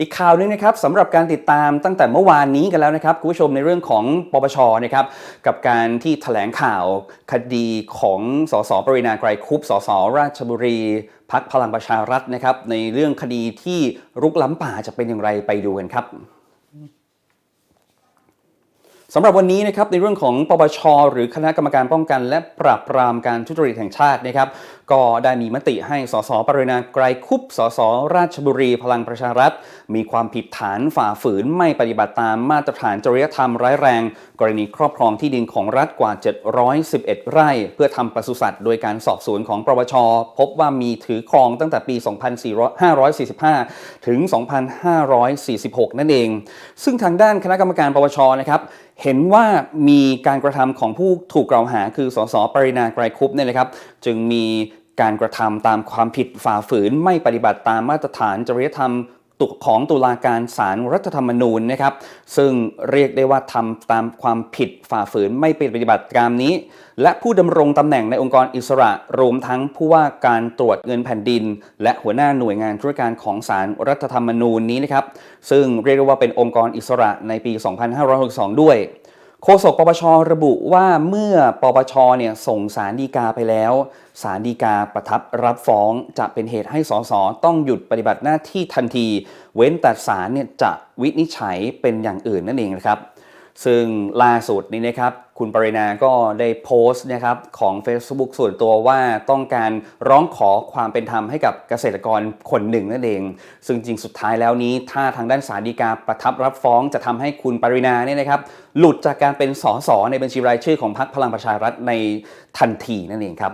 อีกข่าวหนึงนะครับสำหรับการติดตามตั้งแต่เมื่อวานนี้กันแล้วนะครับคุณผู้ชมในเรื่องของปปชนะครับกับการที่แถลงข่าวคดีของสสปรินาไกรคุปสสราชบุรีพักพลังประชารัฐนะครับในเรื่องคดีที่รุกล้ำป่าจะเป็นอย่างไรไปดูกันครับ สำหรับวันนี้นะครับในเรื่องของปปช หรือคณะกรรมการป้องกัน และปราบปรามการทุจริตแห่งชาตินะครับก็ได้มีมติให้สสปรินาไกรคุปสสราชบุรีพลังประชารัฐ มีความผิดฐานฝ่าฝืนไม่ปฏิบัติตามมาตรฐานจริยธรรมร้ายแรง กรณีครอบครองที่ดินของรัฐกว่า 711 ไร่ เพื่อทำปศุสัตว์โดยการสอบสวนของปปช พบว่ามีถือครองตั้งแต่ปี 2545 ถึง 2546 นั่นเอง ซึ่งทางด้านคณะกรรมการปปชนะครับ เห็นว่ามีการกระทำของผู้ถูกกล่าวหาคือสสปรินาไกรคุปเนี่ยนะครับ จึงมีการกระทำตามความผิดฝ่าฝืนไม่ปฏิบัติตามมาตรฐานจริยธรรม ของตุลาการศาลรัฐธรรมนูญนะครับ ซึ่งเรียกได้ว่าทำตามความผิดฝ่าฝืนไม่ปฏิบัติตามนี้ และผู้ดำรงตำแหน่งในองค์กรอิสระ รวมทั้งผู้ว่าการตรวจเงินแผ่นดิน และหัวหน้าหน่วยงานธุรการของศาลรัฐธรรมนูญนี้นะครับ ซึ่งเรียกได้ว่าเป็นองค์กรอิสระในปี 2562 ด้วย โฆษกปปชระบุว่าเมื่อปปชเนี่ยส่งสารดีกาไปแล้วสารดีกาประทับรับฟ้องจะเป็นเหตุให้สสต้องหยุดปฏิบัติหน้าที่ทันที เว้นแต่ศาลเนี่ยจะวินิจฉัยเป็นอย่างอื่นนั่นเองนะครับ ซึ่งล่าสุดนี้นะครับคุณปรินาก็ได้โพสต์นะครับของ Facebook ส่วนตัวว่าต้องการร้องขอความเป็นธรรมให้กับเกษตรกรคนหนึ่งนั่นเอง ซึ่งจริงสุดท้ายแล้วนี้ ถ้าทางด้านศาลฎีกาประทับรับฟ้องจะทำให้คุณปรินาเนี่ยนะครับหลุดจากการเป็นสสในบัญชีรายชื่อของพรรคพลังประชารัฐในทันทีนั่นเองครับ